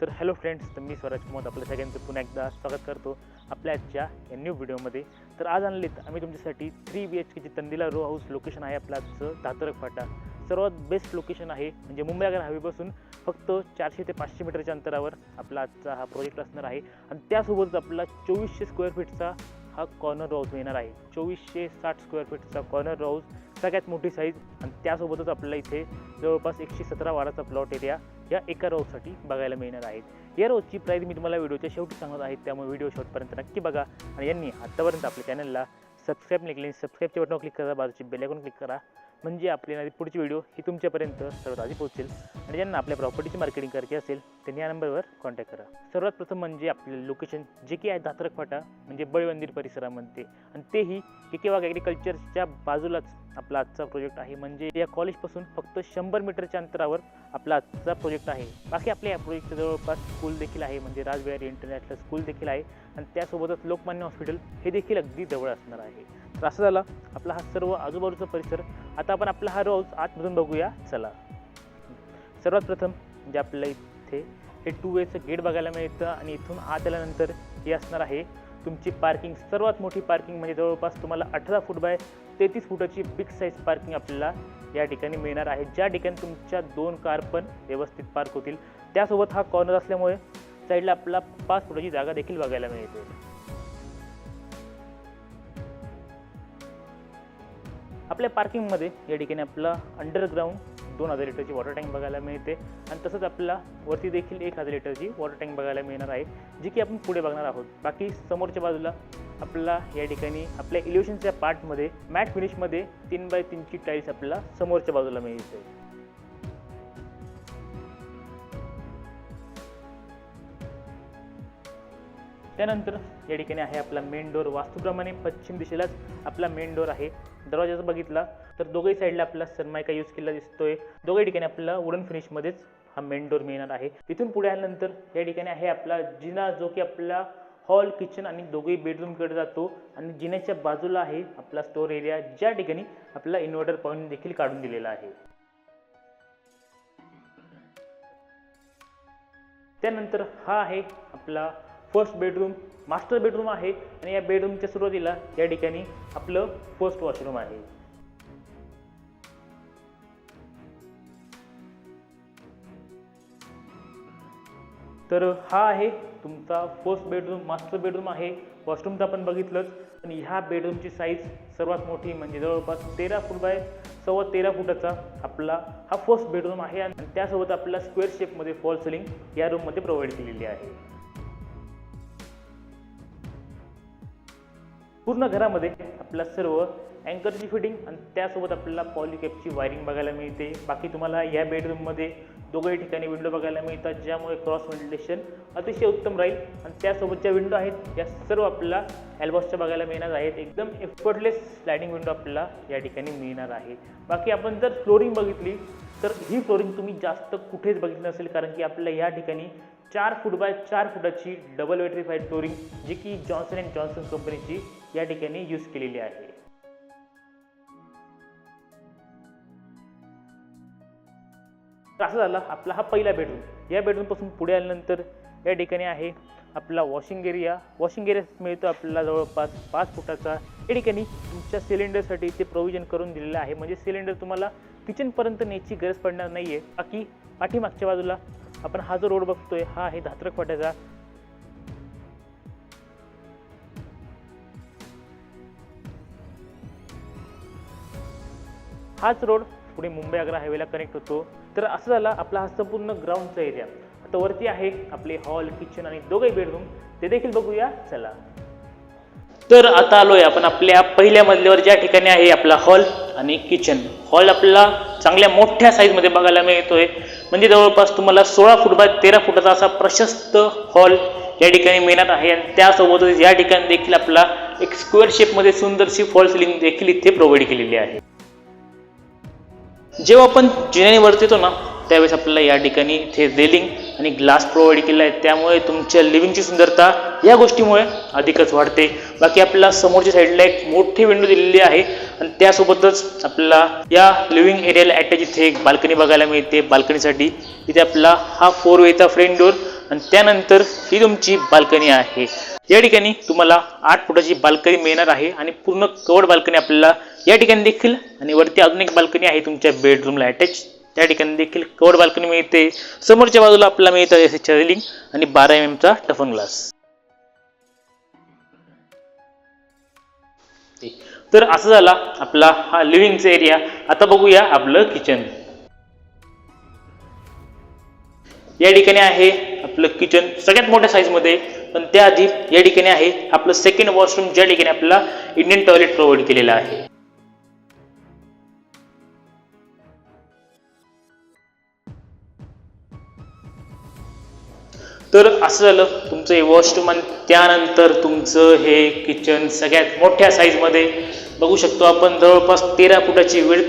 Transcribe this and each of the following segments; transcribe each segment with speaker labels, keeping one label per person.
Speaker 1: तर hello friends तर मी स्वराज कुमार आपल्या सगळ्यांचं पुन्हा एकदा स्वागत करतो आपल्या आजच्या या न्यू व्हिडिओमध्ये तर आज आणलीत आम्ही तुमच्यासाठी थ्री बी एच केची तंदिला रो हाऊस लोकेशन आहे आपलं आजचं दातरक फाटा. सर्वात बेस्ट लोकेशन आहे म्हणजे मुंबई आगर हायवेपासून फक्त चारशे ते पाचशे मीटरच्या अंतरावर आपला आजचा हा प्रोजेक्ट असणार आहे. आणि त्यासोबतच आपला चोवीसशे स्क्वेअर फीटचा हा कॉर्नर राऊज मिळणार आहे. चोवीसशे साठ स्क्वेअर फीटचा कॉर्नर राऊज सगळ्यात मोठी साईज आणि त्यासोबतच आपल्याला इथे जवळपास एकशे सतरा वाराचा प्लॉट एरिया या एका रोजसाठी बघायला मिळणार आहेत या रोजची प्राईज मी तुम्हाला व्हिडिओच्या शेवटी सांगत आहे त्यामुळे व्हिडिओ शेवटपर्यंत नक्की बघा. आणि यांनी आत्तापर्यंत आपल्या चॅनलला सबस्क्राईब नाही केले सबस्क्राईबच्या बटनवर क्लिक करा बाजूची बेलायकॉन क्लिक करा. म्हणजे आपली येणारी पुढची व्हिडिओ ही तुमच्यापर्यंत सर्वात आधी पोहोचेल. आणि ज्यांना आपल्या प्रॉपर्टीची मार्केटिंग करायची असेल त्यांनी या नंबरवर कॉन्टॅक्ट करा. सर्वात प्रथम म्हणजे आपले लोकेशन जे की आहे दातरक फाटा म्हणजे बळवंदिर परिसरामध्ये. आणि तेही के के वाघ ॲग्रिकल्चरच्या बाजूलाच आपला आजचा प्रोजेक्ट आहे. म्हणजे या कॉलेजपासून फक्त शंभर मीटरच्या अंतरावर आपला आजचा प्रोजेक्ट आहे. बाकी आपल्या या प्रोजेक्टच्या जवळपास स्कूल देखील आहे. म्हणजे राजबिहारी इंटरनॅशनल स्कूल देखील आहे. आणि त्यासोबतच लोकमान्य हॉस्पिटल हे देखील अगदी जवळ असणार आहे. तर असं झालं. आपला हा सर्व आजूबाजूचा परिसर आता आपण आपला हा रोज आतमधून बघूया. चला. सर्वात प्रथम जे आपल्याला इथे हे टू वेचं गेट बघायला मिळतं आणि इथून आत आल्यानंतर हे असणार आहे तुमची पार्किंग सर्वात मोठी पार्किंग म्हणजे जवळपास तुम्हाला अठरा फूट बाय तेहतीस फुटाची बिग साईज पार्किंग आपल्याला या ठिकाणी मिळणार आहे. ज्या ठिकाणी तुमच्या दोन कार पण व्यवस्थित पार्क होतील. त्यासोबत हा कॉर्नर असल्यामुळे साईडला आपला पाच फुटाची जागा देखील बघायला मिळते. आपल्या पार्किंगमध्ये या ठिकाणी आपला अंडरग्राऊंड दोन हजार लिटरची वॉटर टँक बघायला मिळते. आणि तसंच आपल्याला वरती देखील एक हजार लिटरची वॉटर टँक बघायला मिळणार आहे जी की आपण पुढे बघणार आहोत. बाकी समोरच्या बाजूला आपला या ठिकाणी आपल्या इलेव्हशनच्या पार्टमध्ये मॅट फिनिशमध्ये तीन बाय तीनची टाईल्स आपल्याला समोरच्या बाजूला मिळते. त्यानंतर या ठिकाणी आहे आपला मेन डोर वास्तूप्रमाणे पश्चिम दिशेलाच आपला मेन डोर आहे. दरवाजा जर बघितला तर दोघही साईडला आपला सनमायका यूज केला दिसतोय. दोघे ठिकाणी आपल्याला वुडन फिनिशमध्येच हा मेन डोर मिळणार आहे. तिथून पुढे आल्यानंतर या ठिकाणी आहे आपला जिना जो की आपला हॉल किचन आणि दोघेही बेडरूमकडे जातो. आणि जिन्याच्या बाजूला आहे आपला स्टोर एरिया ज्या ठिकाणी आपला इन्व्हर्टर पॉईंट देखील काढून दिलेला आहे. त्यानंतर हा आहे आपला फर्स्ट बेडरूम मास्टर बेडरूम आहे आणि या बेडरूमच्या सुरुवातीला या ठिकाणी आपलं फर्स्ट वॉशरूम आहे. तर हा आहे तुमचा फर्स्ट बेडरूम मास्टर बेडरूम आहे. वॉशरूम तर आपण बघितलंच. आणि ह्या बेडरूमची साईज सर्वात मोठी म्हणजे जवळपास तेरा फूट बाय सव्वा तेरा फुटाचा आपला हा फर्स्ट बेडरूम आहे. आणि त्यासोबत आपल्याला स्क्वेअर शेपमध्ये फॉल सिलिंग या रूममध्ये प्रोव्हाइड केलेली आहे. पूर्ण घरामध्ये आपला सर्व अँकरची फिटिंग आणि त्यासोबत आपल्याला पॉलिकॅपची वायरिंग बघायला मिळते. बाकी तुम्हाला या बेडरूममध्ये दोघंही ठिकाणी विंडो बघायला मिळतात ज्यामुळे क्रॉस व्हेंटिलेशन अतिशय उत्तम राहील. आणि त्यासोबतच्या विंडो आहेत या सर्व आपल्याला ॲल्बॉसच्या बघायला मिळणार आहेत. एकदम एफर्टलेस स्लायडिंग विंडो आपल्याला या ठिकाणी मिळणार आहे. बाकी आपण जर फ्लोरिंग बघितली तर ही फ्लोरिंग तुम्ही जास्त कुठेच बघितली नसेल कारण की आपल्या या ठिकाणी चार फूट बाय चार फुटाची डबल वेट्रीफाईड फ्लोरिंग जी की जॉन्सन अँड जॉन्सन कंपनीची या ठिकाणी यूज केलेली आहे. तर असं झालं आपला हा पहिला बेडरूम या बेडरूमपासून पुढे आल्यानंतर या ठिकाणी आहे आपला वॉशिंग एरिया वॉशिंग एरिया मिळतो आपल्याला जवळपास पाच फुटाचा. या ठिकाणी तुमच्या सिलेंडरसाठी ते प्रोव्हिजन करून दिलेलं आहे. म्हणजे सिलेंडर तुम्हाला किचनपर्यंत न्यायची गरज पडणार नाही आहे बाकी पाठीमागच्या बाजूला आपण हा जो रोड बघतोय हा आहे धात्रक फाट्याचा हाच रोड पुढे मुंबई आग्रा हायवेला कनेक्ट होतो. तर असं झाला आपला हा संपूर्ण ग्राउंडचा एरिया आता वरती आहे आपले हॉल किचन आणि दोघे बेडरूम ते देखील बघूया चला. तर आता आलोय आपण आपल्या पहिल्या मजल्यावर ज्या ठिकाणी आहे आपला हॉल आणि किचन हॉल आपल्याला चांगल्या मोठ्या साईजमध्ये बघायला मिळतोय. म्हणजे जवळपास तुम्हाला सोळा फूट बाय तेरा फुटाचा असा प्रशस्त हॉल या ठिकाणी मिळणार आहे. आणि त्यासोबतच या ठिकाणी देखील आपला एक स्क्वेअर शेपमध्ये सुंदरशी फॉल सिलिंग देखील इथे प्रोव्हाइड केलेली आहे. जेव्हा आपण जिन्याने वरती येतो ना त्यावेळेस आपल्याला या ठिकाणी इथे रेलिंग आणि ग्लास प्रोव्हाइड केला आहे. त्यामुळे तुमच्या लिव्हिंगची सुंदरता या गोष्टीमुळे अधिकच वाढते. बाकी आपल्याला समोरच्या साईडला एक मोठी विंडो दिलेली आहे. आणि त्यासोबतच आपल्याला या लिव्हिंग एरियाला अटॅच इथे एक बाल्कनी बघायला मिळते बाल्कनीसाठी इथे आपला हा फोर वेचा फ्रेंड डोर आणि त्यानंतर ही तुमची बाल्कनी आहे. या ठिकाणी तुम्हाला आठ फुटाची बाल्कनी मिळणार आहे आणि पूर्ण कवर्ड बाल्कनी आपल्याला या ठिकाणी देखील आणि वरती अजून एक बाल्कनी आहे तुमच्या बेडरूमला अटॅच त्या ठिकाणी देखील कवर्ड बाल्कनी मिळते. समोरच्या बाजूला आपल्याला मिळतं जसे रेलिंग आणि बारा एम एमचा टफन ग्लास तर असं झाला आपला हा लिव्हिंगचा एरिया आता बघूया आपलं किचन या ठिकाणी आहे आपलं किचन सगळ्यात मोठ्या साईजमध्ये पण त्याआधी या ठिकाणी आहे आपलं सेकंड वॉशरूम ज्या ठिकाणी आपल्याला इंडियन टॉयलेट प्रोव्हाइड केलेलं आहे. तर असं झालं तुमचं हे वॉशरूम आणि त्यानंतर तुमचं हे किचन सगळ्यात मोठ्या साईजमध्ये बघू शकतो आपण जवळपास तेरा फुटाची वेळ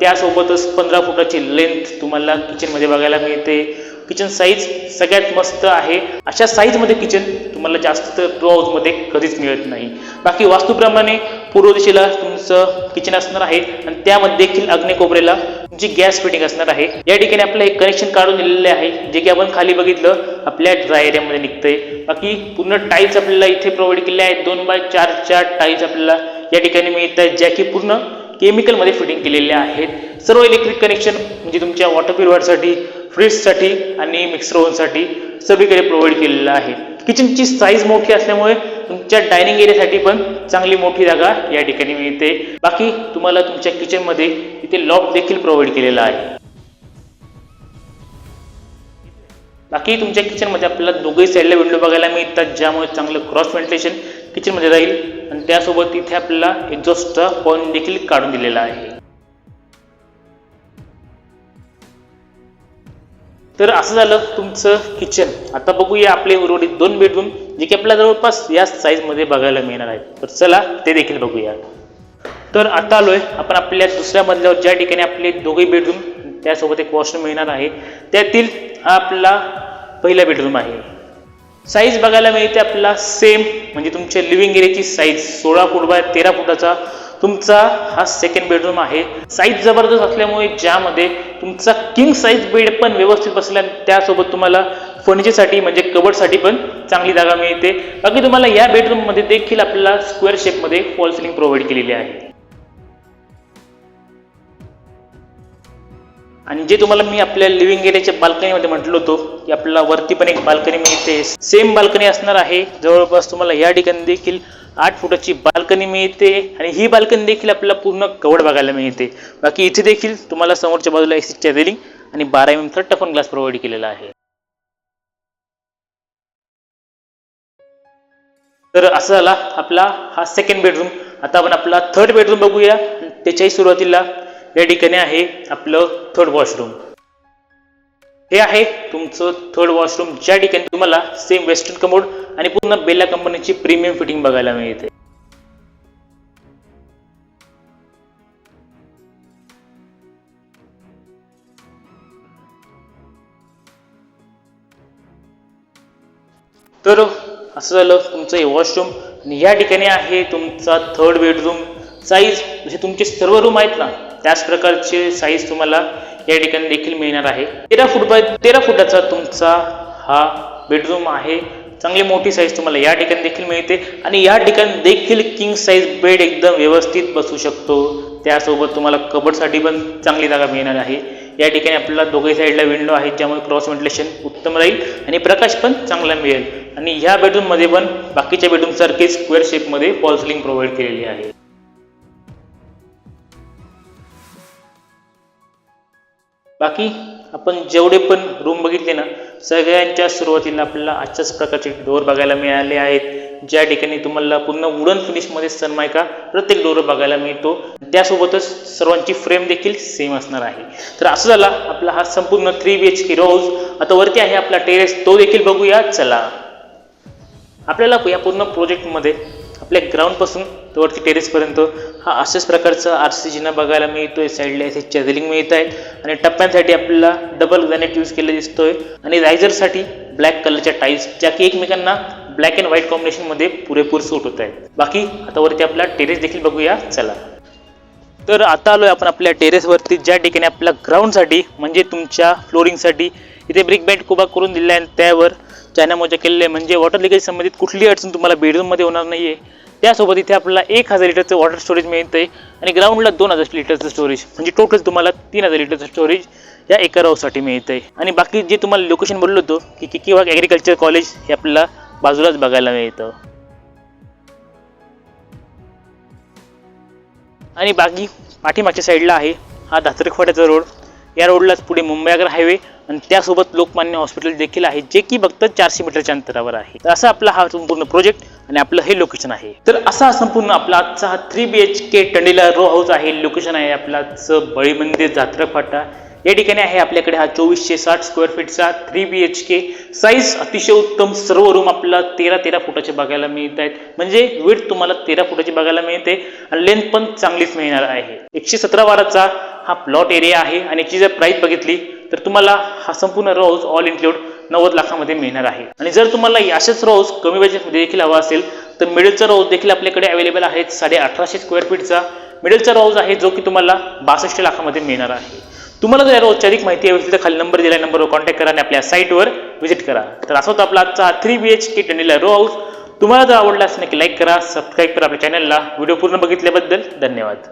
Speaker 1: त्यासोबतच पंधरा फुटाची लेंथ तुम्हाला किचनमध्ये बघायला मिळते. किचन साईज सगळ्यात मस्त आहे. अशा साईजमध्ये किचन तुम्हाला जास्त प्रो हाऊसमध्ये कधीच मिळत नाही. बाकी वास्तूप्रमाणे पूर्व दिशेला तुमचं किचन असणार आहे आणि त्यामध्ये देखील अग्निकोपऱ्याला तुमची गॅस फिटिंग असणार आहे. या ठिकाणी आपलं एक कनेक्शन काढून दिलेले आहे जे की आपण खाली बघितलं. आपल्या ड्राय एरियामध्ये निघतंय. बाकी पूर्ण टाईल्स आपल्याला इथे प्रोव्हाइड केले आहेत. दोन बाय चारच्या टाईल्स आपल्याला या ठिकाणी मिळत आहेत ज्या की पूर्ण केमिकलमध्ये फिटिंग केलेल्या आहेत. सर्व इलेक्ट्रिक कनेक्शन म्हणजे तुमच्या वॉटर प्युरिफायरसाठी फ्रीजसाठी आणि मिक्सर ओव्हनसाठी सगळीकडे प्रोव्हाइड केलेलं आहे. किचनची साईज मोठी असल्यामुळे तुमच्या डायनिंग एरियासाठी पण चांगली मोठी जागा या ठिकाणी मिळते. बाकी तुम्हाला तुमच्या किचनमध्ये इथे लॉक देखील प्रोव्हाइड केलेला आहे. बाकी तुमच्या किचनमध्ये आपल्याला दोघेही साईडला विंडो बघायला मिळतात ज्यामुळे चांगलं क्रॉस व्हेंटिलेशन किचनमध्ये राहील. आणि त्यासोबत इथे आपल्याला एक्झॉस्टचा पॉईंट देखील काढून दिलेला आहे. तर असं झालं तुमचं किचन आता बघूया आपले उर्वरित दोन बेडरूम जे की आपल्याला जवळपास या साईजमध्ये बघायला मिळणार आहेत. तर चला ते देखील बघूया. तर आता आलोय आपण आपल्या दुसऱ्या मजल्यावर. ज्या ठिकाणी आपले दोघे बेडरूम त्यासोबत एक वॉशरूम मिळणार आहे. त्यातील हा आपला पहिला बेडरूम आहे. साईज बघायला मिळते आपला सेम म्हणजे तुमच्या लिव्हिंग एरियाची साईज सोळा फूट बाय तेरा फुटाचा तुमचा हा सेकंड बेडरूम आहे. साईज जबरदस्त असल्यामुळे ज्यामध्ये तुमचा किंग साईज बेड पण व्यवस्थित बसला त्यासोबत तुम्हाला फर्निचरसाठी म्हणजे कबडसाठी पण चांगली जागा मिळते. बाकी तुम्हाला या बेडरूममध्ये देखील आपल्याला स्क्वेअर शेपमध्ये फॉल सिलिंग प्रोव्हाइड केलेली आहे. आणि जे तुम्हाला मी आपल्या लिव्हिंग एरियाच्या बाल्कनीमध्ये म्हटलं होतो की आपल्याला वरती पण एक बाल्कनी मिळते. सेम बाल्कनी असणार आहे. जवळपास तुम्हाला या ठिकाणी देखील आठ फुटाची बाल्कनी मिळते आणि ही बाल्कनी देखील आपल्याला पूर्ण कवड बघायला मिळते. बाकी इथे देखील तुम्हाला समोरच्या बाजूला एसीच्या रेलिंग आणि बारा एम एमचा टफन ग्लास प्रोव्हाइड केलेला आहे. तर असं झाला आपला हा सेकंड बेडरूम आता आपण आपला थर्ड बेडरूम बघूया. त्याच्याही सुरुवातीला या ठिकाणी आहे आपलं थर्ड वॉशरूम हे आहे तुमचं थर्ड वॉशरूम ज्या ठिकाणी तुम्हाला सेम वेस्टर्न कमोड आणि पूर्ण बेला कंपनीची प्रीमियम फिटिंग बघायला मिळते. तर असं झालं तुमचं हे वॉशरूम आणि या ठिकाणी आहे तुमचा थर्ड बेडरूम साईज म्हणजे तुमचे सर्व रूम आहेत ना त्याच प्रकारचे साईज तुम्हाला या ठिकाणी देखील मिळणार आहे. तेरा फूट बाय तेरा फुटाचा तुमचा हा बेडरूम आहे. चांगली मोठी साईज तुम्हाला या ठिकाणी देखील मिळते आणि या ठिकाणी देखील किंग साईज बेड एकदम व्यवस्थित बसू शकतो. त्यासोबत तुम्हाला कबडसाठी पण चांगली जागा मिळणार आहे. या ठिकाणी आपल्याला दोघे साईडला विंडो आहे ज्यामुळे क्रॉस व्हेंटिलेशन उत्तम राहील आणि प्रकाश पण चांगला मिळेल. आणि ह्या बेडरूममध्ये पण बाकीच्या बेडरूमसारखे स्क्वेअर शेपमध्ये फॉल सिलिंग प्रोव्हाइड केलेली आहे. बाकी आपण जेवढे पण रूम बघितले ना सगळ्यांच्या सुरुवातीला आपल्याला अशाच प्रकारचे डोअर बघायला मिळाले आहेत. ज्या ठिकाणी तुम्हाला पूर्ण वुडन फिनिशमध्ये सनमायका प्रत्येक डोअर बघायला मिळतो. त्यासोबतच सर्वांची फ्रेम देखील सेम असणार आहे. तर असं झाला आपला हा संपूर्ण थ्री बी एच के रोज आता वरती आहे आपला टेरेस तो देखील बघूया. चला. आपल्याला या पूर्ण प्रोजेक्टमध्ये आपल्या ग्राउंडपासून तर वरती टेरेसपर्यंत हा अशाच प्रकारचा आर सी जिना बघायला मिळतोय. साईडला इथे चॅझलिंग मिळत आहेत आणि टप्प्यांसाठी आपल्याला डबल ग्रॅनेट यूज केलं दिसतोय. आणि रायझरसाठी ब्लॅक कलरच्या टाईल्स ज्या की एकमेकांना ब्लॅक अँड व्हाईट कॉम्बिनेशनमध्ये पुरेपूर सूट होत आहेत बाकी आता वरती आपला टेरेस देखील बघूया. चला. तर आता आलोय आपण आपल्या टेरेसवरती ज्या ठिकाणी आपल्या ग्राउंडसाठी म्हणजे तुमच्या फ्लोरिंगसाठी इथे ब्रिक बँड उभा करून दिले आहे आणि त्यावर चायना मोजा केलेले आहे. म्हणजे वॉटर लिकेज संबंधित कुठलीही अडचण तुम्हाला बेडरूममध्ये होणार नाही आहे त्यासोबत इथे आपल्याला एक हजार लिटरचं वॉटर स्टोरेज मिळतं आहे आणि ग्राउंडला दोन हजार लिटरचं स्टोरेज म्हणजे टोटल तुम्हाला तीन हजार लिटरचं स्टोरेज या एका राऊसाठी मिळतं आहे आणि बाकी जे तुम्हाला लोकेशन बोललो होतो की किकी वाघ ॲग्रिकल्चर कॉलेज हे आपल्याला बाजूलाच बघायला मिळतं. आणि बाकी पाठीमागच्या साईडला आहे हा दातरखवाड्याचा रोड या रोडलाच पुढे मुंबई आग्रा हायवे आणि त्यासोबत लोकमान्य हॉस्पिटल देखील आहे जे की फक्त चारशे मीटरच्या अंतरावर आहे. तर असा आपला हा संपूर्ण प्रोजेक्ट आणि आपलं हे लोकेशन आहे. तर असा संपूर्ण आपला आजचा हा थ्री बी एच के टंडीला रो हाऊस आहे. लोकेशन आहे आपलाच बळी मंदिर जात्रा फाटा या ठिकाणी आहे आपल्याकडे हा चोवीसशे साठ square फीटचा three B H K size अतिशय उत्तम सर्व रूम आपला तेरा तेरा फुटाचे बघायला मिळत आहेत. म्हणजे विड तुम्हाला तेरा फुटाची बघायला मिळते आणि लेंथ पण चांगलीच मिळणार आहे. एकशे सतरा वाराचा हा प्लॉट एरिया आहे आणि याची जर प्राईस बघितली तर तुम्हाला हा संपूर्ण रोज ऑल इन्क्लूड नव्वद लाखामध्ये मिळणार आहे. आणि जर तुम्हाला असेच रोज कमी बजेटमध्ये देखील हवा असेल तर मिडलचा रोज देखील आपल्याकडे अवेलेबल आहेत साडे अठराशे स्क्वेअर फीटचा मिडलचा रोज आहे जो की तुम्हाला बासष्ट लाखामध्ये मिळणार आहे. तुम्हाला जर या रोजची अधिक माहिती हवी असेल तर खाली नंबर दिला नंबरवर कॉन्टॅक्ट करा आणि आपल्या साईटवर व्हिजिट करा. तर असं होतं आपला आजचा थ्री बी एच के टनेला रो हाऊस तुम्हाला जर आवडला असेल नक्की लाईक करा सबस्क्राईब करा आपल्या चॅनलला व्हिडिओ पूर्ण बघितल्याबद्दल धन्यवाद.